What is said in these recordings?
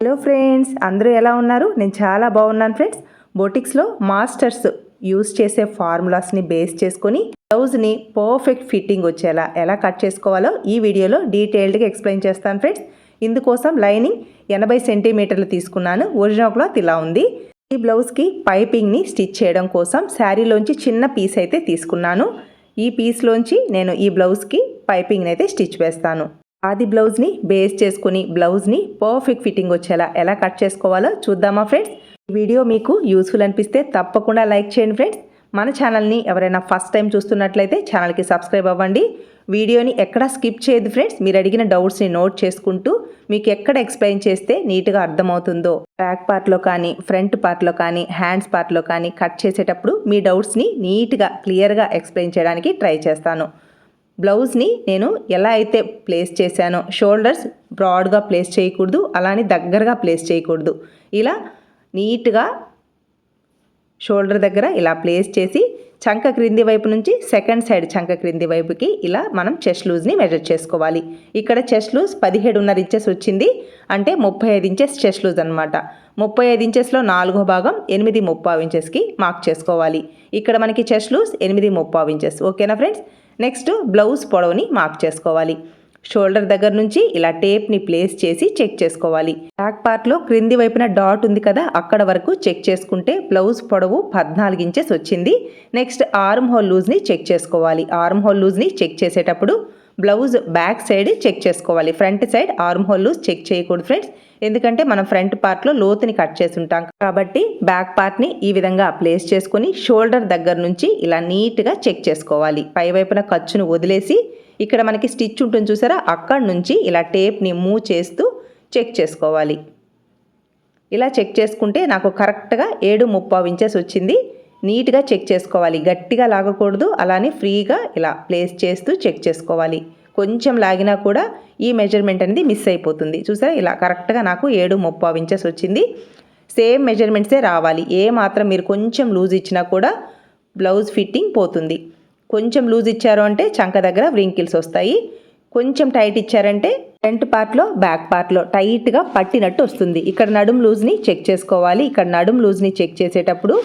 Hello friends అందరూ ఎలా ఉన్నారు? నేను చాలా బాగున్నాను ఫ్రెండ్స్. బోటిక్స్లో మాస్టర్స్ యూస్ చేసే ఫార్ములాస్ని బేస్ చేసుకొని బ్లౌజ్ని పర్ఫెక్ట్ ఫిట్టింగ్ వచ్చేలా ఎలా కట్ చేసుకోవాలో ఈ వీడియోలో డీటెయిల్డ్గా ఎక్స్ప్లెయిన్ చేస్తాను ఫ్రెండ్స్. ఇందుకోసం లైనింగ్ ఎనభై సెంటీమీటర్లు తీసుకున్నాను. ఒరిజినల్ క్లాత్ ఇలా ఉంది. ఈ బ్లౌజ్కి పైపింగ్ని స్టిచ్ చేయడం కోసం శారీలోంచి చిన్న పీస్ అయితే తీసుకున్నాను. ఈ పీస్లోంచి నేను ఈ బ్లౌజ్కి పైపింగ్ని అయితే స్టిచ్ వేస్తాను. ఆది బ్లౌజ్ని బేస్ చేసుకుని బ్లౌజ్ని పర్ఫెక్ట్ ఫిట్టింగ్ వచ్చేలా ఎలా కట్ చేసుకోవాలో చూద్దామా ఫ్రెండ్స్? ఈ వీడియో మీకు యూస్ఫుల్ అనిపిస్తే తప్పకుండా లైక్ చేయండి ఫ్రెండ్స్. మన ఛానల్ని ఎవరైనా ఫస్ట్ టైం చూస్తున్నట్లయితే ఛానల్కి సబ్స్క్రైబ్ అవ్వండి. వీడియోని ఎక్కడ స్కిప్ చేయదు ఫ్రెండ్స్. మీరు అడిగిన డౌట్స్ని నోట్ చేసుకుంటూ మీకు ఎక్కడ ఎక్స్ప్లెయిన్ చేస్తే నీట్గా అర్థమవుతుందో బ్యాక్ పార్ట్లో కానీ ఫ్రంట్ పార్ట్లో కానీ హ్యాండ్స్ పార్ట్లో కానీ కట్ చేసేటప్పుడు మీ డౌట్స్ని నీట్గా క్లియర్గా ఎక్స్ప్లెయిన్ చేయడానికి ట్రై చేస్తాను. బ్లౌజ్ని నేను ఎలా అయితే ప్లేస్ చేశానో షోల్డర్స్ బ్రాడ్గా ప్లేస్ చేయకూడదు అలానే దగ్గరగా ప్లేస్ చేయకూడదు. ఇలా నీట్గా షోల్డర్ దగ్గర ఇలా ప్లేస్ చేసి చంక క్రింది వైపు నుంచి సెకండ్ సైడ్ చంక క్రింది వైపుకి ఇలా మనం చెస్ట్ లూజ్ని మెజర్ చేసుకోవాలి. ఇక్కడ చెస్ట్ లూజ్ పదిహేడున్నర ఇంచెస్ వచ్చింది అంటే ముప్పై ఐదు ఇంచెస్ చెస్ట్ లూజ్ అనమాట ముప్పై ఐదు ఇంచెస్లో నాలుగో భాగం ఎనిమిది ముప్పావు ఇంచెస్కి మార్క్ చేసుకోవాలి. ఇక్కడ మనకి చెస్ట్ లూజ్ ఎనిమిది ముప్పావు ఇంచెస్. ఓకేనా ఫ్రెండ్స్? నెక్స్ట్ బ్లౌజ్ పొడవుని మార్క్ చేసుకోవాలి. షోల్డర్ దగ్గర నుంచి ఇలా టేప్ని ప్లేస్ చేసి చెక్ చేసుకోవాలి. బ్యాక్ పార్ట్లో క్రింది వైపున డాట్ ఉంది కదా అక్కడ వరకు చెక్ చేసుకుంటే బ్లౌజ్ పొడవు పద్నాలుగు ఇంచెస్ వచ్చింది. నెక్స్ట్ ఆర్మ్ హోల్ లూజ్ని చెక్ చేసుకోవాలి. ఆర్మ్ హోల్ లూజ్ని చెక్ చేసేటప్పుడు బ్లౌజ్ బ్యాక్ సైడ్ చెక్ చేసుకోవాలి. Front side arm hole loose check చేయకూడదు ఫ్రెండ్స్. ఎందుకంటే మనం ఫ్రంట్ పార్ట్లో లోతుని కట్ చేసి ఉంటాం కాబట్టి బ్యాక్ పార్ట్ని ఈ విధంగా ప్లేస్ చేసుకొని షోల్డర్ దగ్గర నుంచి ఇలా నీట్గా చెక్ చేసుకోవాలి. పై వైపున ఖర్చును వదిలేసి ఇక్కడ మనకి స్టిచ్ ఉంటుంది చూసారా? అక్కడ నుంచి ఇలా టేప్ని మూవ్ చేస్తూ చెక్ చేసుకోవాలి. ఇలా చెక్ చేసుకుంటే నాకు కరెక్ట్గా ఏడు ముప్పావు ఇంచెస్ వచ్చింది. నీట్గా చెక్ చేసుకోవాలి. గట్టిగా లాగకూడదు. అలానే ఫ్రీగా ఇలా ప్లేస్ చేస్తూ చెక్ చేసుకోవాలి. కొంచెం లాగినా కూడా ఈ మెజర్మెంట్ అనేది మిస్ అయిపోతుంది. చూసారా? ఇలా కరెక్ట్గా నాకు ఏడు ముప్పావు ఇంచెస్ వచ్చింది. సేమ్ మెజర్మెంట్సే రావాలి. ఏ మాత్రం మీరు కొంచెం లూజ్ ఇచ్చినా కూడా బ్లౌజ్ ఫిట్టింగ్ పోతుంది. కొంచెం లూజ్ ఇచ్చారు అంటే చంక దగ్గర వ్రింకిల్స్ వస్తాయి. కొంచెం టైట్ ఇచ్చారంటే ఫ్రంట్ పార్ట్లో బ్యాక్ పార్ట్లో టైట్గా పట్టినట్టు వస్తుంది. ఇక్కడ నడుం లూజ్ని చెక్ చేసుకోవాలి. ఇక్కడ నడుం లూజ్ని చెక్ చేసేటప్పుడు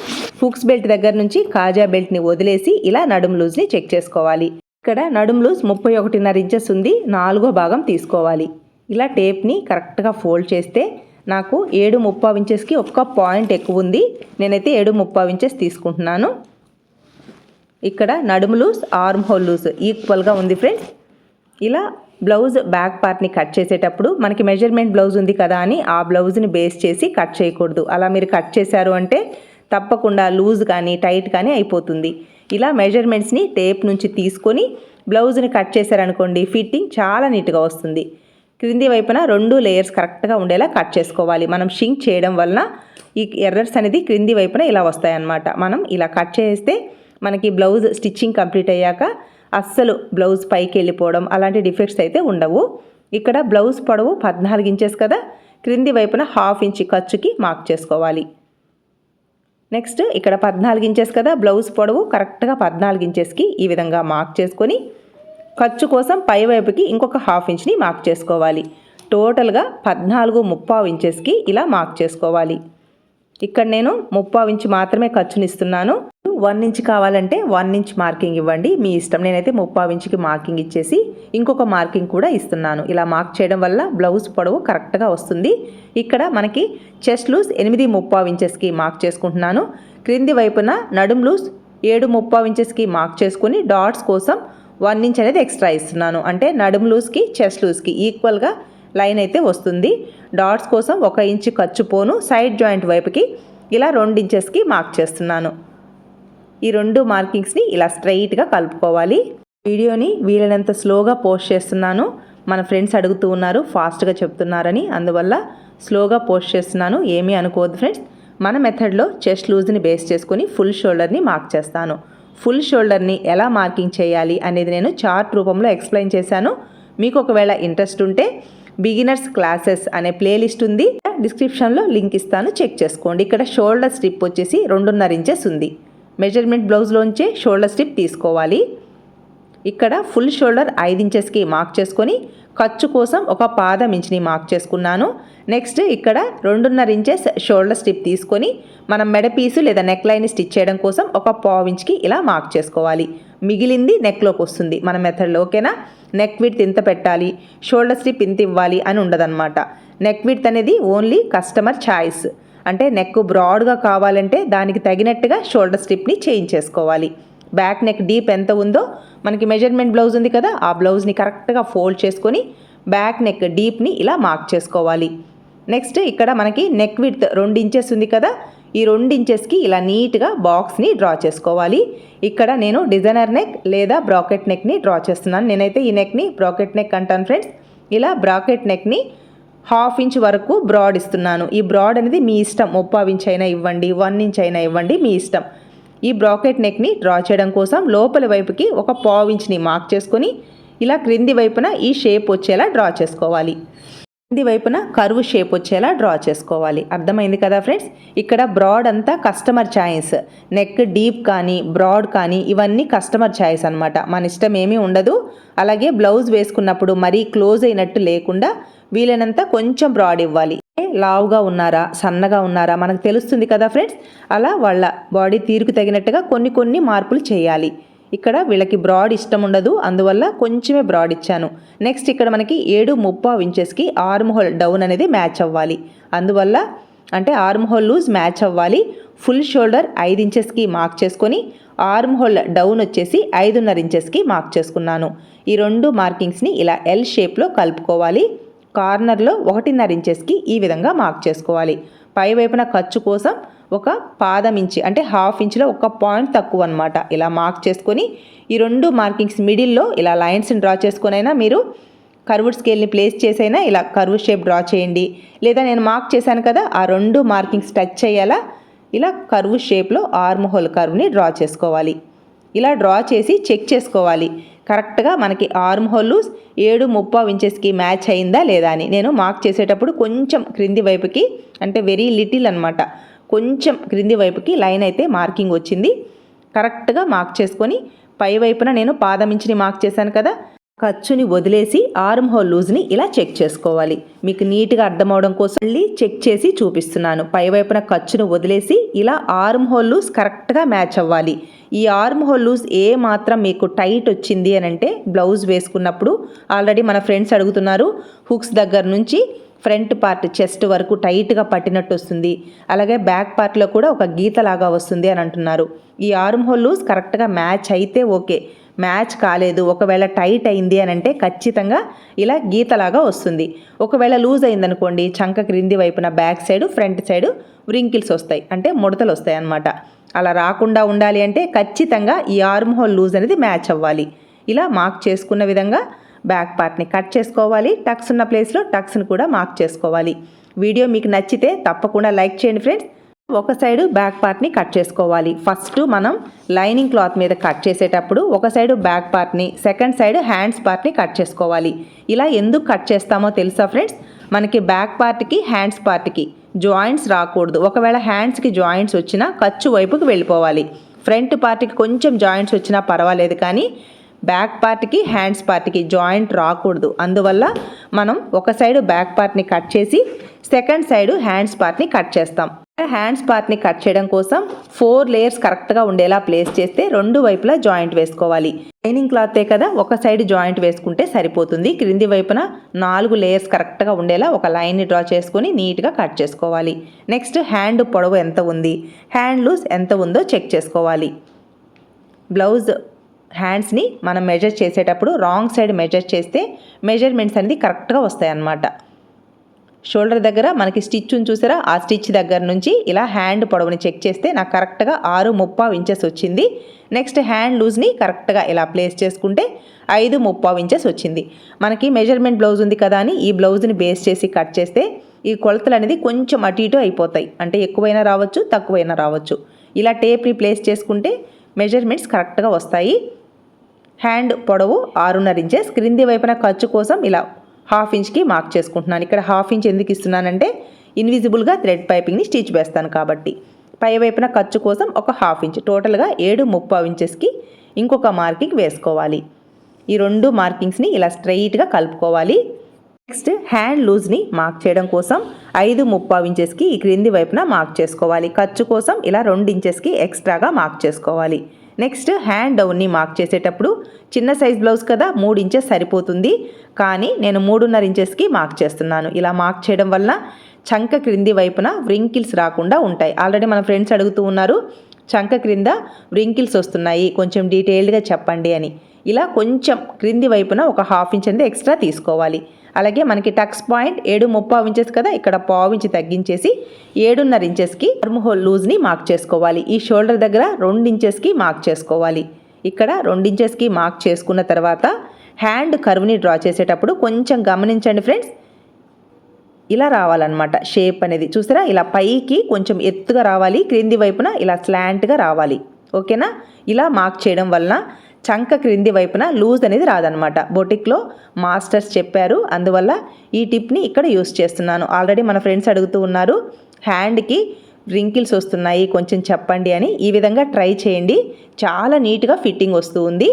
ఫుక్స్ బెల్ట్ దగ్గర నుంచి కాజా బెల్ట్ని వదిలేసి ఇలా నడుం లూజ్ని చెక్ చేసుకోవాలి. ఇక్కడ నడుము లూజ్ ముప్పై ఒకటిన్నర ఇంచెస్ ఉంది. నాలుగో భాగం తీసుకోవాలి. ఇలా టేప్ని కరెక్ట్గా ఫోల్డ్ చేస్తే నాకు ఏడు ముప్పై ఇంచెస్కి ఒక్క పాయింట్ ఎక్కువ ఉంది. నేనైతే ఏడు ముప్పై ఇంచెస్ తీసుకుంటున్నాను. ఇక్కడ నడుము లూజ్ ఆర్మ్ హోల్ లూజ్ ఈక్వల్గా ఉంది ఫ్రెండ్స్. ఇలా బ్లౌజ్ బ్యాక్ పార్ట్ని కట్ చేసేటప్పుడు మనకి మెజర్మెంట్ బ్లౌజ్ ఉంది కదా అని ఆ బ్లౌజ్ని బేస్ చేసి కట్ చేయకూడదు. అలా మీరు కట్ చేశారు అంటే తప్పకుండా లూజ్ కానీ టైట్ కానీ అయిపోతుంది. ఇలా మెజర్మెంట్స్ని టేప్ నుంచి తీసుకొని బ్లౌజ్ని కట్ చేశారనుకోండి ఫిట్టింగ్ చాలా నీట్గా వస్తుంది. క్రింది వైపున రెండు లేయర్స్ కరెక్ట్గా ఉండేలా కట్ చేసుకోవాలి. మనం షింక్ చేయడం వలన ఈ ఎర్రర్స్ అనేది క్రింది వైపున ఇలా వస్తాయన్నమాట. మనం ఇలా కట్ చేస్తే మనకి బ్లౌజ్ స్టిచ్చింగ్ కంప్లీట్ అయ్యాక అస్సలు బ్లౌజ్ పైకి వెళ్ళిపోవడం అలాంటి డిఫెక్ట్స్ అయితే ఉండవు. ఇక్కడ బ్లౌజ్ పొడవు పద్నాలుగు ఇంచెస్ కదా క్రింది వైపున హాఫ్ ఇంచ్ ఖర్చుకి మార్క్ చేసుకోవాలి. నెక్స్ట్ ఇక్కడ పద్నాలుగు ఇంచెస్ కదా బ్లౌజ్ పొడవు కరెక్ట్గా పద్నాలుగు ఇంచెస్కి ఈ విధంగా మార్క్ చేసుకొని ఖర్చు కోసం పై వైపుకి ఇంకొక హాఫ్ ఇంచ్ని మార్క్ చేసుకోవాలి. టోటల్గా పద్నాలుగు ముప్పావు ఇంచెస్కి ఇలా మార్క్ చేసుకోవాలి. ఇక్కడ నేను ముప్పావు ఇంచ్ మాత్రమే ఖర్చుని ఇస్తున్నాను వన్ ఇంచ్ కావాలంటే వన్ ఇంచ్ మార్కింగ్ ఇవ్వండి. మీ ఇష్టం. నేనైతే ముప్పావు ఇంచుకి మార్కింగ్ ఇచ్చేసి ఇంకొక మార్కింగ్ కూడా ఇస్తున్నాను. ఇలా మార్క్ చేయడం వల్ల బ్లౌజ్ పొడవు కరెక్ట్గా వస్తుంది. ఇక్కడ మనకి చెస్ట్ లూజ్ ఎనిమిది ముప్పావు ఇంచెస్కి మార్క్ చేసుకుంటున్నాను. క్రింది వైపున నడుం లూజ్ ఏడు ముప్పావు ఇంచెస్కి మార్క్ చేసుకుని డాట్స్ కోసం వన్ ఇంచ్ అనేది ఎక్స్ట్రా ఇస్తున్నాను. అంటే నడుం లూజ్కి చెస్ట్ లూజ్కి ఈక్వల్గా లైన్ అయితే వస్తుంది. డాట్స్ కోసం ఒక ఇంచు ఖర్చు పోను. సైడ్ జాయింట్ వైపుకి ఇలా రెండు ఇంచెస్కి మార్క్ చేస్తున్నాను. ఈ రెండు మార్కింగ్స్ని ఇలా స్ట్రైట్గా కలుపుకోవాలి. వీడియోని వీలైనంత స్లోగా పోస్ట్ చేస్తున్నాను. మన ఫ్రెండ్స్ అడుగుతూ ఉన్నారు ఫాస్ట్గా చెప్తున్నారని. అందువల్ల స్లోగా పోస్ట్ చేస్తున్నాను. ఏమీ అనుకోవద్దు ఫ్రెండ్స్. మన మెథడ్లో చెస్ట్ లూజ్ని బేస్ చేసుకొని ఫుల్ షోల్డర్ని మార్క్ చేస్తాను. ఫుల్ షోల్డర్ని ఎలా మార్కింగ్ చేయాలి అనేది నేను చార్ట్ రూపంలో ఎక్స్ప్లెయిన్ చేశాను. మీకు ఒకవేళ ఇంట్రెస్ట్ ఉంటే బిగినర్స్ క్లాసెస్ అనే ప్లేలిస్ట్ ఉంది. డిస్క్రిప్షన్లో లింక్ ఇస్తాను. చెక్ చేసుకోండి. ఇక్కడ షోల్డర్ స్ట్రిప్ వచ్చేసి రెండున్నర ఇంచెస్ ఉంది. మెజర్మెంట్ బ్లౌజ్లోంచే షోల్డర్ స్ట్రిప్ తీసుకోవాలి. ఇక్కడ ఫుల్ షోల్డర్ ఐదు ఇంచెస్కి మార్క్ చేసుకొని ఖర్చు కోసం ఒక పాదం ఇంచుని మార్క్ చేసుకున్నాను. నెక్స్ట్ ఇక్కడ రెండున్నర ఇంచెస్ షోల్డర్ స్టిప్ తీసుకొని మనం మెడ పీసు లేదా నెక్ లైన్ స్టిచ్ చేయడం కోసం ఒక పావు ఇంచ్కి ఇలా మార్క్ చేసుకోవాలి. మిగిలింది నెక్లోకి వస్తుంది. మన మెథడ్లో ఓకేనా? నెక్ విడ్త్ ఇంత పెట్టాలి? షోల్డర్ స్టిప్ ఇంత ఇవ్వాలి అని ఉండదన్నమాట. నెక్ విడ్త్ అనేది ఓన్లీ కస్టమర్ ఛాయిస్. అంటే నెక్ బ్రాడ్గా కావాలంటే దానికి తగినట్టుగా షోల్డర్ స్ట్రిప్ని చేంజ్ చేసుకోవాలి. బ్యాక్ నెక్ డీప్ ఎంత ఉందో మనకి మెజర్మెంట్ బ్లౌజ్ ఉంది కదా ఆ బ్లౌజ్ని కరెక్ట్గా ఫోల్డ్ చేసుకొని బ్యాక్ నెక్ డీప్ని ఇలా మార్క్ చేసుకోవాలి. నెక్స్ట్ ఇక్కడ మనకి నెక్ విడ్త్ రెండు ఇంచెస్ ఉంది కదా ఈ రెండు ఇంచెస్కి ఇలా నీట్గా బాక్స్ని డ్రా చేసుకోవాలి. ఇక్కడ నేను డిజైనర్ నెక్ లేదా బ్రాకెట్ నెక్ని డ్రా చేస్తున్నాను. నేనైతే ఈ నెక్ని బ్రాకెట్ నెక్ అంటాను ఫ్రెండ్స్ ఇలా బ్రాకెట్ నెక్ని హాఫ్ ఇంచ్ వరకు బ్రాడ్ ఇస్తున్నాను. ఈ బ్రాడ్ అనేది మీ ఇష్టం. ముప్పావు ఇంచ్ అయినా ఇవ్వండి వన్ ఇంచ్ అయినా ఇవ్వండి మీ ఇష్టం. ఈ బ్రాకెట్ నెక్ని డ్రా చేయడం కోసం లోపలి వైపుకి ఒక పావు ఇంచ్ని మార్క్ చేసుకొని ఇలా క్రింది వైపున ఈ షేప్ వచ్చేలా డ్రా చేసుకోవాలి. కింది వైపున కరువు షేప్ వచ్చేలా డ్రా చేసుకోవాలి. అర్థమైంది కదా ఫ్రెండ్స్ ఇక్కడ బ్రాడ్ అంతా కస్టమర్ ఛాయిస్ నెక్ డీప్ కానీ బ్రాడ్ కానీ ఇవన్నీ కస్టమర్ ఛాయిస్ అనమాట మన ఇష్టం ఏమీ ఉండదు. అలాగే బ్లౌజ్ వేసుకున్నప్పుడు మరీ క్లోజ్ అయినట్టు లేకుండా వీలైనంత కొంచెం బ్రాడ్ ఇవ్వాలి. లావుగా ఉన్నారా సన్నగా ఉన్నారా? మనకు తెలుస్తుంది కదా ఫ్రెండ్స్ అలా వాళ్ళ బాడీ తీరుకు తగినట్టుగా కొన్ని కొన్ని మార్పులు చేయాలి. ఇక్కడ వీళ్ళకి బ్రాడ్ ఇష్టం ఉండదు అందువల్ల కొంచెమే బ్రాడ్ ఇచ్చాను. నెక్స్ట్ ఇక్కడ మనకి ఏడు ముప్పావు ఇంచెస్కి ఆర్మ్ హోల్ డౌన్ అనేది మ్యాచ్ అవ్వాలి. అందువల్ల అంటే ఆర్మ్ హోల్ లూజ్ మ్యాచ్ అవ్వాలి. ఫుల్ షోల్డర్ ఐదు ఇంచెస్కి మార్క్ చేసుకొని ఆర్మ్ హోల్ డౌన్ వచ్చేసి ఐదున్నర ఇంచెస్కి మార్క్ చేసుకున్నాను. ఈ రెండు మార్కింగ్స్ని ఇలా ఎల్ షేప్లో కలుపుకోవాలి. కార్నర్లో ఒకటిన్నర ఇంచెస్కి ఈ విధంగా మార్క్ చేసుకోవాలి. పై వైపున ఖర్చు కోసం ఒక పాదం ఇంచి అంటే హాఫ్ ఇంచ్లో ఒక పాయింట్ తక్కువ అనమాట ఇలా మార్క్ చేసుకొని ఈ రెండు మార్కింగ్స్ మిడిల్లో ఇలా లైన్స్ని డ్రా చేసుకునైనా మీరు కర్వ్డ్ స్కేల్ని ప్లేస్ చేసైనా ఇలా కర్వ్ షేప్ డ్రా చేయండి. లేదా నేను మార్క్ చేశాను కదా ఆ రెండు మార్కింగ్స్ టచ్ అయ్యేలా ఇలా కర్వ్ షేప్లో ఆర్మ్ హోల్ కర్వ్ని డ్రా చేసుకోవాలి. ఇలా డ్రా చేసి చెక్ చేసుకోవాలి. కరెక్ట్గా మనకి ఆర్మ్ హోల్ ఏడు ముప్పావు ఇంచెస్కి మ్యాచ్ అయిందా లేదా అని. నేను మార్క్ చేసేటప్పుడు కొంచెం క్రింది వైపుకి అంటే వెరీ లిటిల్ అనమాట కొంచెం క్రింది వైపుకి లైన్ అయితే మార్కింగ్ వచ్చింది. కరెక్ట్గా మార్క్ చేసుకొని పై వైపున నేను పాదమించిని మార్క్ చేశాను కదా. ఖర్చుని వదిలేసి ఆర్మ్ హోల్ లూజ్ని ఇలా చెక్ చేసుకోవాలి. మీకు నీట్గా అర్థమవడం కోసం మళ్ళీ చెక్ చేసి చూపిస్తున్నాను. పై వైపున ఖర్చును వదిలేసి ఇలా ఆర్మ్ హోల్ లూజ్ కరెక్ట్గా మ్యాచ్ అవ్వాలి. ఈ ఆర్మ్ హోల్ లూజ్ ఏ మాత్రం మీకు టైట్ వచ్చింది అని అంటే బ్లౌజ్ వేసుకున్నప్పుడు ఆల్రెడీ మన ఫ్రెండ్స్ అడుగుతున్నారు. హుక్స్ దగ్గర నుంచి ఫ్రంట్ పార్ట్ చెస్ట్ వరకు టైట్గా పట్టినట్టు వస్తుంది అలాగే బ్యాక్ పార్ట్లో కూడా ఒక గీతలాగా వస్తుంది అని అంటున్నారు. ఈ ఆర్మ్ హోల్ లూజ్ కరెక్ట్గా మ్యాచ్ అయితే ఓకే. మ్యాచ్ కాలేదు. ఒకవేళ టైట్ అయింది అని అంటే ఖచ్చితంగా ఇలా గీతలాగా వస్తుంది. ఒకవేళ లూజ్ అయిందనుకోండి చంక క్రింది వైపున back side front side wrinkles వస్తాయి. అంటే ముడతలు వస్తాయి అన్నమాట. అలా రాకుండా ఉండాలి అంటే ఖచ్చితంగా ఈ ఆర్మ్ హోల్ లూజ్ అనేది మ్యాచ్ అవ్వాలి. ఇలా మార్క్ చేసుకున్న విధంగా బ్యాక్ పార్ట్ని కట్ చేసుకోవాలి. టక్స్ ఉన్న ప్లేస్లో టక్స్ని కూడా మార్క్ చేసుకోవాలి. వీడియో మీకు నచ్చితే తప్పకుండా లైక్ చేయండి ఫ్రెండ్స్. ఒక సైడ్ బ్యాక్ పార్ట్ని కట్ చేసుకోవాలి. ఫస్ట్ మనం లైనింగ్ క్లాత్ మీద కట్ చేసేటప్పుడు ఒక సైడు బ్యాక్ పార్ట్ని సెకండ్ సైడ్ హ్యాండ్స్ పార్ట్ని కట్ చేసుకోవాలి. ఇలా ఎందుకు కట్ చేస్తామో తెలుసా ఫ్రెండ్స్? మనకి బ్యాక్ పార్ట్కి హ్యాండ్స్ పార్ట్కి జాయింట్స్ రాకూడదు. ఒకవేళ హ్యాండ్స్కి జాయింట్స్ వచ్చినా ఖర్చు వైపుకి వెళ్ళిపోవాలి. ఫ్రంట్ పార్ట్కి కొంచెం జాయింట్స్ వచ్చినా పర్వాలేదు కానీ బ్యాక్ పార్ట్కి హ్యాండ్స్ పార్ట్కి జాయింట్ రాకూడదు. అందువల్ల మనం ఒక సైడ్ బ్యాక్ పార్ట్ని కట్ చేసి సెకండ్ సైడ్ హ్యాండ్స్ పార్ట్ని కట్ చేస్తాం. హ్యాండ్స్ పార్ట్ని కట్ చేయడం కోసం ఫోర్ లేయర్స్ కరెక్ట్గా ఉండేలా ప్లేస్ చేస్తే రెండు వైపులా జాయింట్ వేసుకోవాలి. లైనింగ్ క్లాతే కదా ఒక సైడ్ జాయింట్ వేసుకుంటే సరిపోతుంది. క్రింది వైపున నాలుగు లేయర్స్ కరెక్ట్గా ఉండేలా ఒక లైన్ని డ్రా చేసుకొని నీట్గా కట్ చేసుకోవాలి. నెక్స్ట్ హ్యాండ్ పొడవు ఎంత ఉంది? హ్యాండ్ లూజ్ ఎంత ఉందో చెక్ చేసుకోవాలి. బ్లౌజ్ హ్యాండ్స్ని మనం మెజర్ చేసేటప్పుడు రాంగ్ సైడ్ మెజర్ చేస్తే మెజర్మెంట్స్ అనేది కరెక్ట్గా వస్తాయి అన్నమాట షోల్డర్ దగ్గర మనకి స్టిచ్ను చూసారా? ఆ స్టిచ్ దగ్గర నుంచి ఇలా హ్యాండ్ పొడవుని చెక్ చేస్తే నాకు కరెక్ట్గా ఆరు ముప్పావు ఇంచెస్ వచ్చింది. నెక్స్ట్ హ్యాండ్ లూజ్ని కరెక్ట్గా ఇలా ప్లేస్ చేసుకుంటే ఐదు ముప్పావు ఇంచెస్ వచ్చింది. మనకి మెజర్మెంట్ బ్లౌజ్ ఉంది కదా అని ఈ బ్లౌజ్ని బేస్ చేసి కట్ చేస్తే ఈ కొలతలు అనేది కొంచెం అటు ఇటు అయిపోతాయి. అంటే ఎక్కువైనా రావచ్చు తక్కువైనా రావచ్చు. ఇలా టేప్ని ప్లేస్ చేసుకుంటే మెజర్మెంట్స్ కరెక్ట్గా వస్తాయి. హ్యాండ్ పొడవు ఆరున్నర ఇంచెస్. క్రింది వైపున ఖర్చు కోసం ఇలా హాఫ్ ఇంచ్కి మార్క్ చేసుకుంటున్నాను. ఇక్కడ హాఫ్ ఇంచ్ ఎందుకు ఇస్తున్నానంటే ఇన్విజిబుల్గా థ్రెడ్ పైపింగ్ని స్టిచ్ వేస్తాను కాబట్టి. పై వైపున ఖర్చు కోసం ఒక హాఫ్ ఇంచ్. టోటల్గా ఏడు ముప్పావు ఇంచెస్కి ఇంకొక మార్కింగ్ వేసుకోవాలి. ఈ రెండు మార్కింగ్స్ని ఇలా స్ట్రైట్గా కలుపుకోవాలి. నెక్స్ట్ హ్యాండ్ లూజ్ని మార్క్ చేయడం కోసం ఐదు ముప్పావు ఇంచెస్కి ఈ క్రింది వైపున మార్క్ చేసుకోవాలి. ఖర్చు కోసం ఇలా రెండు ఇంచెస్కి ఎక్స్ట్రాగా మార్క్ చేసుకోవాలి. నెక్స్ట్ హ్యాండ్ డౌన్ని మార్క్ చేసేటప్పుడు చిన్న సైజ్ బ్లౌజ్ కదా మూడు ఇంచెస్ సరిపోతుంది. కానీ నేను మూడున్నర ఇంచెస్కి మార్క్ చేస్తున్నాను. ఇలా మార్క్ చేయడం వల్ల చంక క్రింది వైపున వ్రింకిల్స్ రాకుండా ఉంటాయి. ఆల్రెడీ మన ఫ్రెండ్స్ అడుగుతూ ఉన్నారు చంక క్రింద వ్రింకిల్స్ వస్తున్నాయి కొంచెం డీటెయిల్డ్గా చెప్పండి అని. ఇలా కొంచెం క్రింది వైపున ఒక హాఫ్ ఇంచ్ అనేది ఎక్స్ట్రా తీసుకోవాలి. అలాగే మనకి టక్స్ పాయింట్ ఏడు ముప్పావు ఇంచెస్ కదా ఇక్కడ పావు ఇంచ్ తగ్గించేసి ఏడున్నర ఇంచెస్కి అర్మ్ హోల్ లూజ్ని మార్క్ చేసుకోవాలి. ఈ షోల్డర్ దగ్గర రెండు ఇంచెస్కి మార్క్ చేసుకోవాలి. ఇక్కడ రెండు ఇంచెస్కి మార్క్ చేసుకున్న తర్వాత హ్యాండ్ కర్వ్ని డ్రా చేసేటప్పుడు కొంచెం గమనించండి ఫ్రెండ్స్ ఇలా రావాలన్నమాట షేప్ అనేది. చూసారా? ఇలా పైకి కొంచెం ఎత్తుగా రావాలి క్రింది వైపున ఇలా స్లాంట్గా రావాలి. ఓకేనా ఇలా మార్క్ చేయడం వలన చంక క్రింది వైపున లూజ్ అనేది రాదనమాట బొటిక్లో మాస్టర్స్ చెప్పారు. అందువల్ల ఈ టిప్ని ఇక్కడ యూస్ చేస్తున్నాను. ఆల్రెడీ మన ఫ్రెండ్స్ అడుగుతూ ఉన్నారు హ్యాండ్కి రింకిల్స్ వస్తున్నాయి కొంచెం చెప్పండి అని. ఈ విధంగా ట్రై చేయండి. చాలా నీట్గా ఫిట్టింగ్ వస్తూ ఉంది.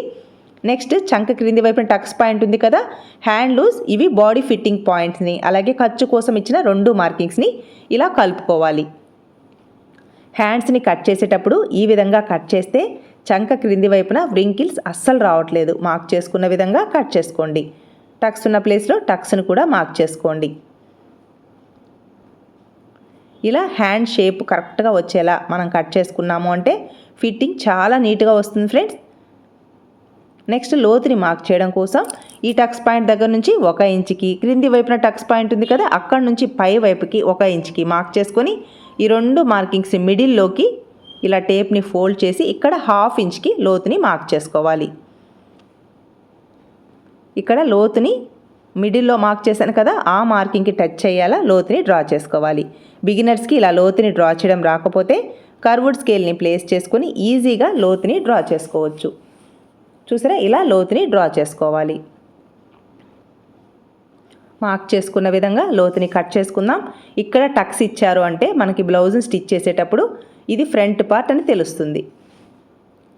నెక్స్ట్ చంక క్రింది వైపున టక్స్ పాయింట్ ఉంది కదా హ్యాండ్ లూజ్ ఇవి బాడీ ఫిట్టింగ్ పాయింట్స్ని అలాగే ఖర్చు కోసం ఇచ్చిన రెండు మార్కింగ్స్ని ఇలా కలుపుకోవాలి. హ్యాండ్స్ని కట్ చేసేటప్పుడు ఈ విధంగా కట్ చేస్తే చంక క్రింది వైపున వ్రింకిల్స్ అస్సలు రావట్లేదు. మార్క్ చేసుకున్న విధంగా కట్ చేసుకోండి. టక్స్ ఉన్న ప్లేస్లో టక్స్ను కూడా మార్క్ చేసుకోండి. ఇలా హ్యాండ్ షేప్ కరెక్ట్గా వచ్చేలా మనం కట్ చేసుకున్నాము అంటే ఫిట్టింగ్ చాలా నీట్గా వస్తుంది ఫ్రెండ్స్. నెక్స్ట్ లోతుని మార్క్ చేయడం కోసం ఈ టక్స్ పాయింట్ దగ్గర నుంచి ఒక ఇంచుకి క్రింది వైపున టక్స్ పాయింట్ ఉంది కదా అక్కడ నుంచి పై వైపుకి ఒక ఇంచుకి మార్క్ చేసుకొని ఈ రెండు మార్కింగ్స్ మిడిల్లోకి ఇలా టేప్ని ఫోల్డ్ చేసి ఇక్కడ హాఫ్ ఇంచ్కి లోతుని మార్క్ చేసుకోవాలి. ఇక్కడ లోతుని మిడిల్లో మార్క్ చేశాను కదా ఆ మార్కింగ్కి టచ్ చేయాలా లోతుని డ్రా చేసుకోవాలి. బిగినర్స్కి ఇలా లోతుని డ్రా చేయడం రాకపోతే కర్వుడ్ స్కేల్ని ప్లేస్ చేసుకొని ఈజీగా లోతుని డ్రా చేసుకోవచ్చు. చూసారా? ఇలా లోతుని డ్రా చేసుకోవాలి. మార్క్ చేసుకున్న విధంగా లోతుని కట్ చేసుకుందాం. ఇక్కడ టక్స్ ఇచ్చారు అంటే మనకి బ్లౌజ్ని స్టిచ్ చేసేటప్పుడు ఇది ఫ్రంట్ పార్ట్ అని తెలుస్తుంది.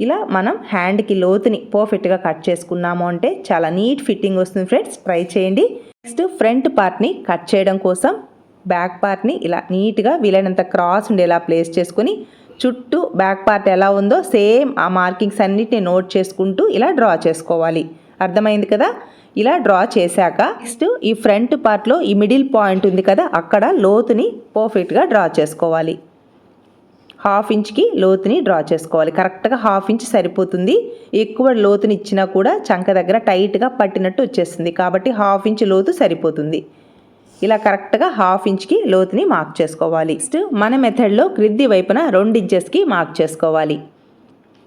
ఇలా మనం హ్యాండ్కి లోతుని పర్ఫెక్ట్గా కట్ చేసుకున్నాము అంటే చాలా నీట్ ఫిట్టింగ్ వస్తుంది ఫ్రెండ్స్ ట్రై చేయండి. నెక్స్ట్ ఫ్రంట్ పార్ట్ని కట్ చేయడం కోసం బ్యాక్ పార్ట్ని ఇలా నీట్గా వీలైనంత క్రాస్ ఉండేలా ప్లేస్ చేసుకొని చుట్టూ బ్యాక్ పార్ట్ ఎలా ఉందో సేమ్ ఆ మార్కింగ్స్ అన్నిటిని నోట్ చేసుకుంటూ ఇలా డ్రా చేసుకోవాలి. అర్థమైంది కదా? ఇలా డ్రా చేశాక నెక్స్ట్ ఈ ఫ్రంట్ పార్ట్లో ఈ మిడిల్ పాయింట్ ఉంది కదా? అక్కడ లోతుని పర్ఫెక్ట్గా డ్రా చేసుకోవాలి. హాఫ్ ఇంచ్కి లోతుని డ్రా చేసుకోవాలి. కరెక్ట్గా హాఫ్ ఇంచ్ సరిపోతుంది. ఎక్కువ లోతుని ఇచ్చినా కూడా చంక దగ్గర టైట్గా పట్టినట్టు వచ్చేస్తుంది. కాబట్టి హాఫ్ ఇంచ్ లోతు సరిపోతుంది. ఇలా కరెక్ట్గా హాఫ్ ఇంచ్కి లోతుని మార్క్ చేసుకోవాలి. నెక్స్ట్ మన మెథడ్లో క్రింది వైపున రెండు ఇంచెస్కి మార్క్ చేసుకోవాలి.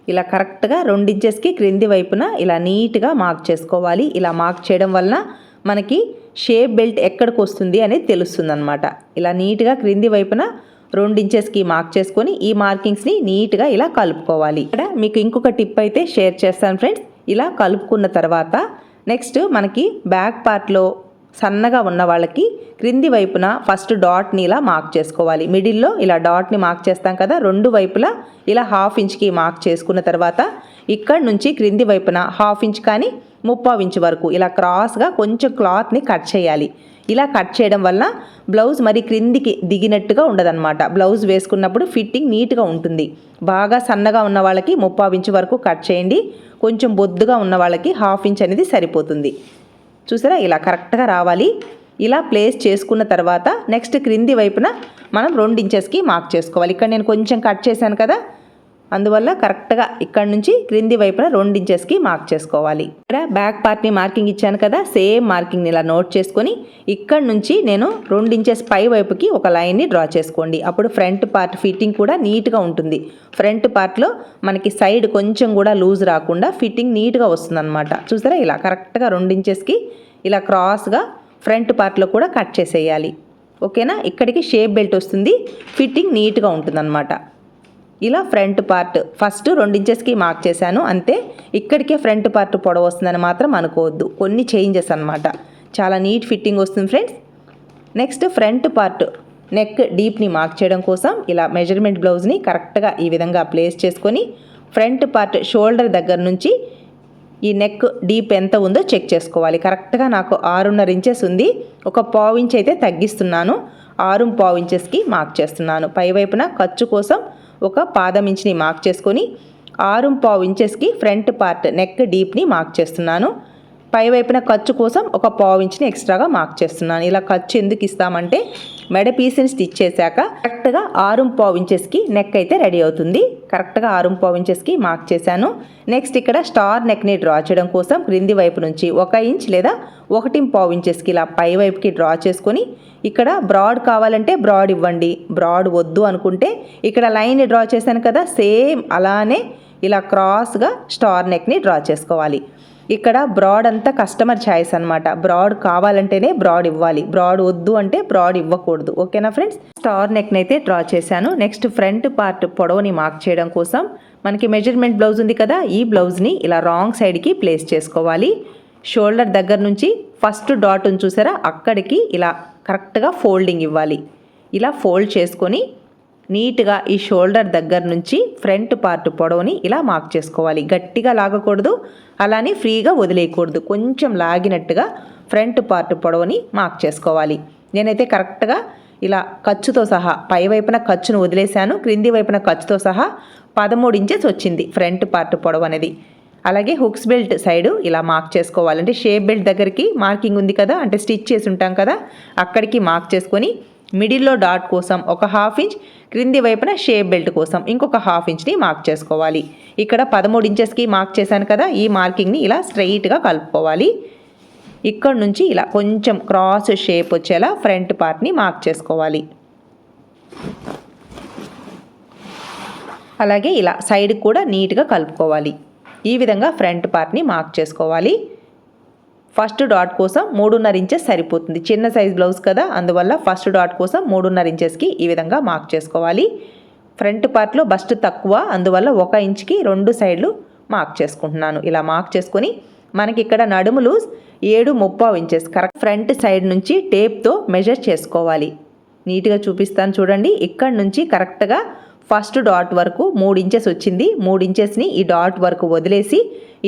ఇలా కరెక్ట్గా రెండు ఇంచెస్కి క్రింది వైపున ఇలా నీట్గా మార్క్ చేసుకోవాలి. ఇలా మార్క్ చేయడం వలన మనకి షేప్ బెల్ట్ ఎక్కడికి వస్తుంది అనేది తెలుస్తుంది అనమాట ఇలా నీట్గా క్రింది వైపున ఇంచెస్కి మార్క్ చేసుకొని ఈ మార్కింగ్స్ని నీట్గా ఇలా కలుపుకోవాలి. ఇక్కడ మీకు ఇంకొక టిప్ అయితే షేర్ చేస్తాను ఫ్రెండ్స్. ఇలా కలుపుకున్న తర్వాత నెక్స్ట్ మనకి బ్యాక్ పార్ట్లో సన్నగా ఉన్న వాళ్ళకి క్రింది వైపున ఫస్ట్ డాట్ని ఇలా మార్క్ చేసుకోవాలి. మిడిల్లో ఇలా డాట్ని మార్క్ చేస్తాం కదా రెండు వైపులా ఇలా హాఫ్ ఇంచ్కి మార్క్ చేసుకున్న తర్వాత ఇక్కడ నుంచి క్రింది వైపున హాఫ్ ఇంచ్ కానీ ముప్పావు ఇంచ్ వరకు ఇలా క్రాస్గా కొంచెం క్లాత్ని కట్ చేయాలి. ఇలా కట్ చేయడం వల్ల బ్లౌజ్ మరి క్రిందికి దిగినట్టుగా ఉండదన్నమాట. బ్లౌజ్ వేసుకున్నప్పుడు ఫిట్టింగ్ నీట్గా ఉంటుంది. బాగా సన్నగా ఉన్న వాళ్ళకి ముప్పావు ఇంచు వరకు కట్ చేయండి. కొంచెం బొద్దుగా ఉన్న వాళ్ళకి హాఫ్ ఇంచ్ అనేది సరిపోతుంది. చూసారా? ఇలా కరెక్ట్గా రావాలి. ఇలా ప్లేస్ చేసుకున్న తర్వాత నెక్స్ట్ క్రింది వైపున మనం రెండు ఇంచెస్కి మార్క్ చేసుకోవాలి. ఇక్కడ నేను కొంచెం కట్ చేశాను కదా. అందువల్ల కరెక్ట్గా ఇక్కడ నుంచి క్రింది వైపున రెండు ఇంచెస్కి మార్క్ చేసుకోవాలి. ఇక్కడ బ్యాక్ పార్ట్ని మార్కింగ్ ఇచ్చాను కదా సేమ్ మార్కింగ్ని ఇలా నోట్ చేసుకొని ఇక్కడ నుంచి నేను రెండు ఇంచెస్ పై వైపుకి ఒక లైన్ని డ్రా చేసుకోండి. అప్పుడు ఫ్రంట్ పార్ట్ ఫిట్టింగ్ కూడా నీట్గా ఉంటుంది. ఫ్రంట్ పార్ట్లో మనకి సైడ్ కొంచెం కూడా లూజ్ రాకుండా ఫిట్టింగ్ నీట్గా వస్తుందన్నమాట. చూసారా? ఇలా కరెక్ట్గా రెండు ఇంచెస్కి ఇలా క్రాస్గా ఫ్రంట్ పార్ట్లో కూడా కట్ చేసేయాలి. ఓకేనా? ఇక్కడికి షేప్ బెల్ట్ వస్తుంది. ఫిట్టింగ్ నీట్గా ఉంటుందన్నమాట. ఇలా ఫ్రంట్ పార్ట్ ఫస్ట్ రెండు ఇంచెస్కి మార్క్ చేశాను అంతే. ఇక్కడికే ఫ్రంట్ పార్ట్ పొడవు వస్తుందని మాత్రం అనుకోవద్దు. కొన్ని చేంజెస్ అనమాట చాలా నీట్ ఫిట్టింగ్ వస్తుంది friends. Next front part neck డీప్ని mark చేయడం కోసం ఇలా మెజర్మెంట్ బ్లౌజ్ని కరెక్ట్గా ఈ విధంగా ప్లేస్ చేసుకొని ఫ్రంట్ పార్ట్ షోల్డర్ దగ్గర నుంచి ఈ నెక్ డీప్ ఎంత ఉందో చెక్ చేసుకోవాలి. కరెక్ట్గా నాకు ఆరున్నర ఇంచెస్ ఉంది. ఒక పావు ఇంచ్ అయితే తగ్గిస్తున్నాను. ఆరు పావు ఇంచెస్కి మార్క్ చేస్తున్నాను. పైవైపున ఖర్చు కోసం ఒక పాదం ఇంచ్ని మార్క్ చేసుకొని ఆరు పావు ఇంచెస్కి ఫ్రంట్ పార్ట్ నెక్ డీప్ని మార్క్ చేస్తున్నాను. పై వైపున ఖర్చు కోసం ఒక పావు ఇంచ్ని ఎక్స్ట్రాగా మార్క్ చేస్తున్నాను. ఇలా ఖర్చు ఎందుకు ఇస్తామంటే మెడ పీస్ని స్టిచ్ చేశాక కరెక్ట్గా ఆరు పావు ఇంచెస్కి నెక్ అయితే రెడీ అవుతుంది. కరెక్ట్గా ఆరు పావు ఇంచెస్కి మార్క్ చేశాను. నెక్స్ట్ ఇక్కడ స్టార్ నెక్ని డ్రా చేయడం కోసం క్రింది వైపు నుంచి ఒక ఇంచ్ లేదా ఒకటి పావు ఇంచెస్కి ఇలా పై వైపుకి డ్రా చేసుకొని ఇక్కడ బ్రాడ్ కావాలంటే బ్రాడ్ ఇవ్వండి. బ్రాడ్ వద్దు అనుకుంటే ఇక్కడ లైన్ డ్రా చేశాను కదా సేమ్ అలానే ఇలా క్రాస్గా స్టార్ నెక్ని డ్రా చేసుకోవాలి. ఇక్కడ బ్రాడ్ అంతా కస్టమర్ ఛాయిస్ అనమాట బ్రాడ్ కావాలంటేనే బ్రాడ్ ఇవ్వాలి. బ్రాడ్ వద్దు అంటే బ్రాడ్ ఇవ్వకూడదు. ఓకేనా ఫ్రెండ్స్? స్టార్ నెక్ని అయితే డ్రా చేశాను. నెక్స్ట్ ఫ్రంట్ పార్ట్ పొడవుని మార్క్ చేయడం కోసం మనకి మెజర్మెంట్ బ్లౌజ్ ఉంది కదా ఈ బ్లౌజ్ని ఇలా రాంగ్ సైడ్కి ప్లేస్ చేసుకోవాలి. షోల్డర్ దగ్గర నుంచి ఫస్ట్ డాట్ను చూసారా? అక్కడికి ఇలా కరెక్ట్గా ఫోల్డింగ్ ఇవ్వాలి. ఇలా ఫోల్డ్ చేసుకొని నీట్గా ఈ షోల్డర్ దగ్గర నుంచి ఫ్రంట్ పార్ట్ పొడవుని ఇలా మార్క్ చేసుకోవాలి. గట్టిగా లాగకూడదు అలానే ఫ్రీగా వదిలేయకూడదు. కొంచెం లాగినట్టుగా ఫ్రంట్ పార్ట్ పొడవుని మార్క్ చేసుకోవాలి. నేనైతే కరెక్ట్గా ఇలా ఖర్చుతో సహా పై వైపున ఖర్చును వదిలేశాను క్రింది వైపున ఖర్చుతో సహా పదమూడు ఇంచెస్ వచ్చింది ఫ్రంట్ పార్ట్ పొడవు అనేది అలాగే హుక్స్ బెల్ట్ సైడు ఇలా మార్క్ చేసుకోవాలంటే షేప్ బెల్ట్ దగ్గరికి మార్కింగ్ ఉంది కదా అంటే స్టిచ్ చేసి ఉంటాం కదా అక్కడికి మార్క్ చేసుకొని మిడిల్లో డాట్ కోసం ఒక హాఫ్ ఇంచ్ క్రింది వైపున షేప్ బెల్ట్ కోసం ఇంకొక హాఫ్ ఇంచ్ని మార్క్ చేసుకోవాలి. ఇక్కడ పదమూడు ఇంచెస్కి మార్క్ చేశాను కదా ఈ మార్కింగ్ని ఇలా స్ట్రైట్గా కలుపుకోవాలి. ఇక్కడ నుంచి ఇలా కొంచెం క్రాస్ షేప్ వచ్చేలా ఫ్రంట్ పార్ట్ని మార్క్ చేసుకోవాలి. అలాగే ఇలా సైడ్ కూడా నీట్గా కలుపుకోవాలి. ఈ విధంగా ఫ్రంట్ పార్ట్ని మార్క్ చేసుకోవాలి. ఫస్ట్ డాట్ కోసం మూడున్నర ఇంచెస్ సరిపోతుంది. చిన్న సైజ్ బ్లౌజ్ కదా అందువల్ల ఫస్ట్ డాట్ కోసం మూడున్నర ఇంచెస్కి ఈ విధంగా మార్క్ చేసుకోవాలి. ఫ్రంట్ పార్ట్లో బస్ట్ తక్కువ అందువల్ల ఒక ఇంచ్కి రెండు సైడ్లు మార్క్ చేసుకుంటున్నాను. ఇలా మార్క్ చేసుకొని మనకి ఇక్కడ నడుములు ఏడు ముప్పావు ఇంచెస్. కరెక్ట్ ఫ్రంట్ సైడ్ నుంచి టేప్తో మెజర్ చేసుకోవాలి. నీట్గా చూపిస్తాను చూడండి. ఇక్కడ నుంచి కరెక్ట్గా ఫస్ట్ డాట్ వరకు మూడు ఇంచెస్ వచ్చింది. మూడు ఇంచెస్ని ఈ డాట్ వరకు వదిలేసి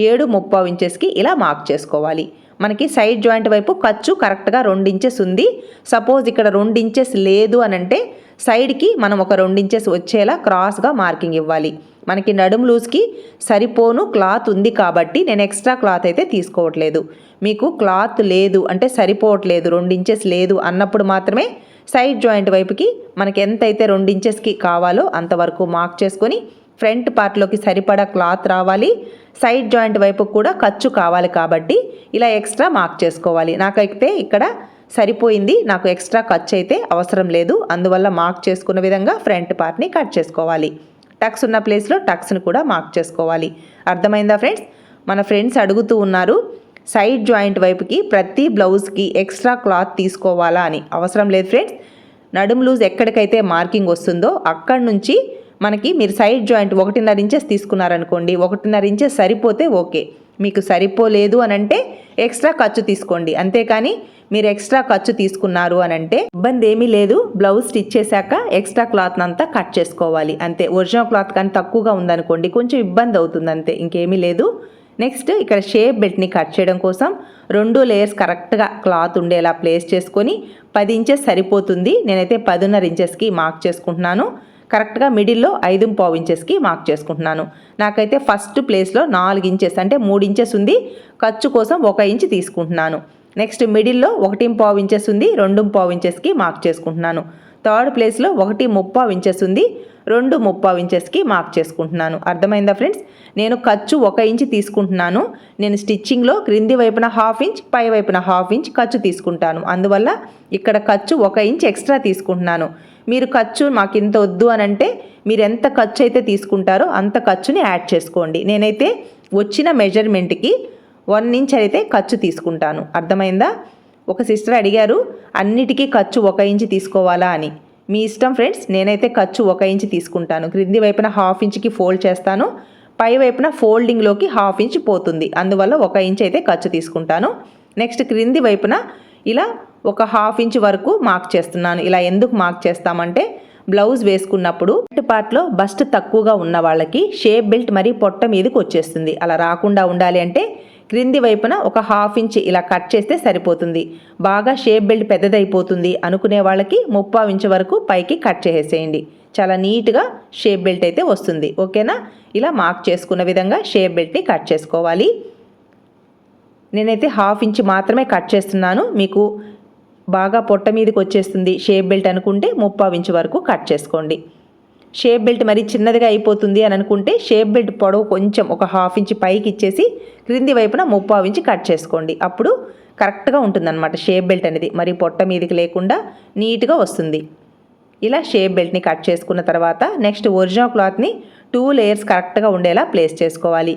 ఏడు ముప్పావు ఇంచెస్కి ఇలా మార్క్ చేసుకోవాలి. మనకి సైడ్ జాయింట్ వైపు ఖర్చు కరెక్ట్గా రెండు ఇంచెస్ ఉంది. సపోజ్ ఇక్కడ రెండు ఇంచెస్ లేదు అని అంటే సైడ్కి మనం ఒక రెండు ఇంచెస్ వచ్చేలా క్రాస్గా మార్కింగ్ ఇవ్వాలి. మనకి నడుము లూజ్కి సరిపోను క్లాత్ ఉంది కాబట్టి నేను ఎక్స్ట్రా క్లాత్ అయితే తీసుకోవట్లేదు. మీకు క్లాత్ లేదు అంటే సరిపోవట్లేదు. రెండు ఇంచెస్ లేదు అన్నప్పుడు మాత్రమే సైడ్ జాయింట్ వైపుకి మనకి ఎంతైతే రెండు ఇంచెస్కి కావాలో అంతవరకు మార్క్ చేసుకొని ఫ్రంట్ పార్ట్లోకి సరిపడా క్లాత్ రావాలి. సైడ్ జాయింట్ వైపు కూడా ఖర్చు కావాలి కాబట్టి ఇలా ఎక్స్ట్రా మార్క్ చేసుకోవాలి. నాకైతే ఇక్కడ సరిపోయింది. నాకు ఎక్స్ట్రా ఖర్చు అయితే అవసరం లేదు. అందువల్ల మార్క్ చేసుకున్న విధంగా ఫ్రంట్ పార్ట్ని కట్ చేసుకోవాలి. టక్స్ ఉన్న ప్లేస్లో టక్స్ని కూడా మార్క్ చేసుకోవాలి. అర్థమైందా ఫ్రెండ్స్? మన ఫ్రెండ్స్ అడుగుతూ ఉన్నారు సైడ్ జాయింట్ వైపుకి ప్రతి బ్లౌజ్కి ఎక్స్ట్రా క్లాత్ తీసుకోవాలా అని అవసరం లేదు ఫ్రెండ్స్. నడుము లూజ్ ఎక్కడికైతే మార్కింగ్ వస్తుందో అక్కడి నుంచి మనకి మీరు సైడ్ జాయింట్ ఒకటిన్నర ఇంచెస్ తీసుకున్నారనుకోండి ఒకటిన్నర ఇంచెస్ సరిపోతే ఓకే. మీకు సరిపోలేదు అని అంటే ఎక్స్ట్రా ఖర్చు తీసుకోండి. అంతేకాని మీరు ఎక్స్ట్రా ఖర్చు తీసుకున్నారు అని అంటే ఇబ్బంది ఏమీ లేదు. బ్లౌజ్ స్టిచ్ చేశాక ఎక్స్ట్రా క్లాత్ అంతా కట్ చేసుకోవాలి. అంతే. ఒరిజినల్ క్లాత్ కానీ తక్కువగా ఉందనుకోండి కొంచెం ఇబ్బంది అవుతుంది అంతే. ఇంకేమీ లేదు. నెక్స్ట్ ఇక్కడ షేప్ బెల్ట్ని కట్ చేయడం కోసం రెండు లేయర్స్ కరెక్ట్గా క్లాత్ ఉండేలా ప్లేస్ చేసుకొని పది ఇంచెస్ సరిపోతుంది. నేనైతే పదిన్నర ఇంచెస్కి మార్క్ చేసుకుంటున్నాను. కరెక్ట్గా మిడిల్లో ఐదు పావు ఇంచెస్కి మార్క్ చేసుకుంటున్నాను. నాకైతే ఫస్ట్ ప్లేస్లో నాలుగు ఇంచెస్ అంటే మూడు ఇంచెస్ ఉంది. ఖర్చు కోసం ఒక ఇంచ్ తీసుకుంటున్నాను. నెక్స్ట్ మిడిల్లో ఒకటి పావు ఇంచెస్ ఉంది. రెండు పావు ఇంచెస్కి మార్క్ చేసుకుంటున్నాను. థర్డ్ ప్లేస్లో ఒకటి ముప్పావు ఇంచెస్ ఉంది. రెండు ముప్పావు ఇంచెస్కి మార్క్ చేసుకుంటున్నాను. అర్థమైందా ఫ్రెండ్స్? నేను ఖర్చు ఒక ఇంచ్ తీసుకుంటున్నాను. నేను స్టిచ్చింగ్లో క్రింది వైపున హాఫ్ ఇంచ్ పై వైపున హాఫ్ ఇంచ్ ఖర్చు తీసుకుంటాను. అందువల్ల ఇక్కడ ఖర్చు ఒక ఇంచ్ ఎక్స్ట్రా తీసుకుంటున్నాను. మీరు ఖర్చు మాకు ఇంత వద్దు అని అంటే మీరు ఎంత ఖర్చు అయితే తీసుకుంటారో అంత ఖర్చుని యాడ్ చేసుకోండి. నేనైతే వచ్చిన మెజర్మెంట్కి వన్ ఇంచ్ అయితే ఖర్చు తీసుకుంటాను. అర్థమైందా? ఒక సిస్టర్ అడిగారు అన్నిటికీ ఖర్చు ఒక ఇంచ్ తీసుకోవాలా? అని. మీ ఇష్టం ఫ్రెండ్స్ నేనైతే ఖర్చు ఒక ఇంచ్ తీసుకుంటాను. క్రింది వైపున హాఫ్ ఇంచ్కి ఫోల్డ్ చేస్తాను పై వైపున ఫోల్డింగ్లోకి హాఫ్ ఇంచ్ పోతుంది. అందువల్ల ఒక ఇంచ్ అయితే ఖర్చు తీసుకుంటాను. నెక్స్ట్ క్రింది వైపున ఇలా ఒక హాఫ్ ఇంచ్ వరకు మార్క్ చేస్తున్నాను. ఇలా ఎందుకు మార్క్ చేస్తామంటే బ్లౌజ్ వేసుకున్నప్పుడు ఫ్రంట్ పార్ట్లో బస్ట్ తక్కువగా ఉన్న వాళ్ళకి షేప్ బెల్ట్ మరి పొట్ట మీదకి వచ్చేస్తుంది. అలా రాకుండా ఉండాలి అంటే క్రింది వైపున ఒక హాఫ్ ఇంచ్ ఇలా కట్ చేస్తే సరిపోతుంది. బాగా షేప్ బెల్ట్ పెద్దదైపోతుంది అనుకునే వాళ్ళకి ముప్పావు ఇంచ్ వరకు పైకి కట్ చేసేయండి చాలా నీట్గా షేప్ బెల్ట్ అయితే వస్తుంది. ఓకేనా? ఇలా మార్క్ చేసుకున్న విధంగా షేప్ బెల్ట్ని కట్ చేసుకోవాలి. నేనైతే హాఫ్ ఇంచ్ మాత్రమే కట్ చేస్తున్నాను. మీకు బాగా పొట్ట మీదకి వచ్చేస్తుంది షేప్ బెల్ట్ అనుకుంటే ముప్పావు ఇంచ్ వరకు కట్ చేసుకోండి. షేప్ బెల్ట్ మరి చిన్నదిగా అయిపోతుంది అని అనుకుంటే షేప్ బెల్ట్ పొడవు కొంచెం ఒక హాఫ్ ఇంచ్ పైకి ఇచ్చేసి క్రింది వైపున ముప్పావు ఇంచ్ కట్ చేసుకోండి. అప్పుడు కరెక్ట్గా ఉంటుందన్నమాట షేప్ బెల్ట్ అనేది. మరి పొట్ట మీదకి లేకుండా నీట్గా వస్తుంది. ఇలా షేప్ బెల్ట్ని కట్ చేసుకున్న తర్వాత నెక్స్ట్ ఒరిజినల్ క్లాత్ని టూ లేయర్స్ కరెక్ట్గా ఉండేలా ప్లేస్ చేసుకోవాలి.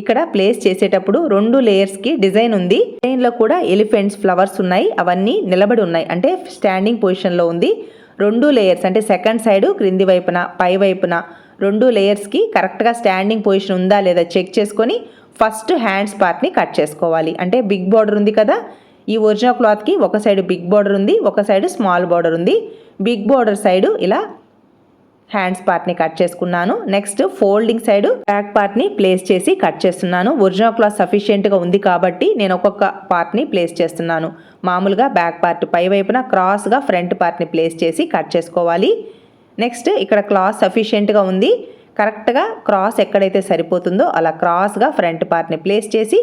ఇక్కడ ప్లేస్ చేసేటప్పుడు రెండు లేయర్స్కి డిజైన్ ఉంది. డిజైన్లో కూడా ఎలిఫెంట్స్ ఫ్లవర్స్ ఉన్నాయి. అవన్నీ నిలబడి ఉన్నాయి. అంటే స్టాండింగ్ పొజిషన్లో ఉంది. రెండు లేయర్స్ అంటే సెకండ్ సైడ్ క్రింది వైపున పై వైపున రెండు లేయర్స్కి కరెక్ట్గా స్టాండింగ్ పొజిషన్ ఉందా లేదా చెక్ చేసుకొని ఫస్ట్ హ్యాండ్స్ పార్ట్ని కట్ చేసుకోవాలి. అంటే బిగ్ బార్డర్ ఉంది కదా ఈ ఒరిజినల్ క్లాత్కి ఒక సైడ్ బిగ్ బార్డర్ ఉంది ఒక సైడ్ స్మాల్ బార్డర్ ఉంది. బిగ్ బార్డర్ సైడ్ ఇలా హ్యాండ్స్ పార్ట్ని కట్ చేసుకున్నాను. నెక్స్ట్ ఫోల్డింగ్ సైడ్ బ్యాక్ పార్ట్ని ప్లేస్ చేసి కట్ చేస్తున్నాను. ఒరిజినల్ క్లాత్ సఫిషియెంట్గా ఉంది కాబట్టి నేను ఒక్కొక్క పార్ట్ని ప్లేస్ చేస్తున్నాను. మామూలుగా బ్యాక్ పార్ట్ పై వైపున క్రాస్గా ఫ్రంట్ పార్ట్ని ప్లేస్ చేసి కట్ చేసుకోవాలి. నెక్స్ట్ ఇక్కడ క్లాత్ సఫిషియెంట్గా ఉంది. కరెక్ట్గా క్రాస్ ఎక్కడైతే సరిపోతుందో అలా క్రాస్గా ఫ్రంట్ పార్ట్ని ప్లేస్ చేసి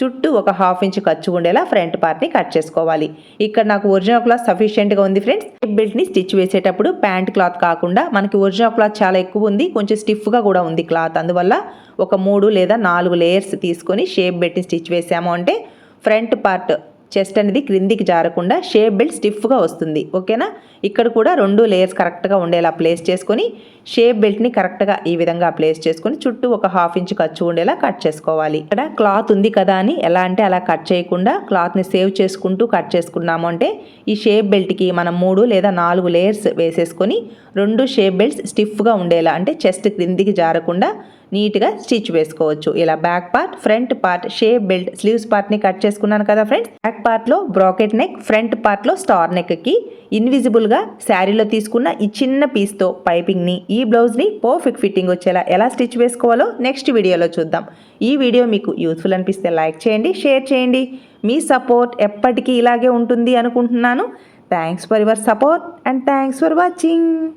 చుట్టూ ఒక హాఫ్ ఇంచ్ ఖర్చు ఉండేలా ఫ్రంట్ పార్ట్ని కట్ చేసుకోవాలి. ఇక్కడ నాకు ఒరిజినల్ క్లాత్ సఫిషియెంట్గా ఉంది ఫ్రెండ్స్ బెల్ట్ని స్టిచ్ వేసేటప్పుడు ప్యాంట్ క్లాత్ కాకుండా మనకి ఒరిజినల్ క్లాత్ చాలా ఎక్కువ ఉంది కొంచెం స్టిఫ్గా కూడా ఉంది క్లాత్ అందువల్ల ఒక మూడు లేదా నాలుగు లేయర్స్ తీసుకొని షేప్ బెల్ట్ని స్టిచ్ వేసాము అంటే ఫ్రంట్ పార్ట్ చెస్ట్ అనేది క్రిందికి జారకుండా షేప్ బెల్ట్ స్టిఫ్గా వస్తుంది. ఓకేనా ఇక్కడ కూడా రెండు లేయర్స్ కరెక్ట్గా ఉండేలా ప్లేస్ చేసుకొని షేప్ బెల్ట్ని కరెక్ట్గా ఈ విధంగా ప్లేస్ చేసుకొని చుట్టూ ఒక హాఫ్ ఇంచ్ ఖర్చు ఉండేలా కట్ చేసుకోవాలి. ఇక్కడ క్లాత్ ఉంది కదా అని ఎలా అంటే అలా కట్ చేయకుండా క్లాత్ని సేవ్ చేసుకుంటూ కట్ చేసుకున్నాము అంటే ఈ షేప్ బెల్ట్కి మనం మూడు లేదా నాలుగు లేయర్స్ వేసేసుకొని రెండు షేప్ బెల్ట్స్ స్టిఫ్గా ఉండేలా అంటే చెస్ట్ క్రిందికి జారకుండా నీట్గా స్టిచ్ వేసుకోవచ్చు. ఇలా back part front part shape belt sleeves పార్ట్ని కట్ చేసుకున్నాను కదా ఫ్రెండ్స్. బ్యాక్ పార్ట్లో బ్రాకెట్ నెక్ ఫ్రంట్ పార్ట్లో స్టార్ నెక్కి ఇన్విజిబుల్గా శారీలో తీసుకున్న ఈ చిన్న పీస్తో పైపింగ్ని ఈ బ్లౌజ్ని పర్ఫెక్ట్ ఫిట్టింగ్ వచ్చేలా ఎలా స్టిచ్ వేసుకోవాలో నెక్స్ట్ వీడియోలో చూద్దాం. ఈ వీడియో మీకు యూస్ఫుల్ అనిపిస్తే లైక్ చేయండి షేర్ చేయండి. మీ సపోర్ట్ ఎప్పటికీ ఇలాగే ఉంటుంది అనుకుంటున్నాను. Thanks for your support and thanks for watching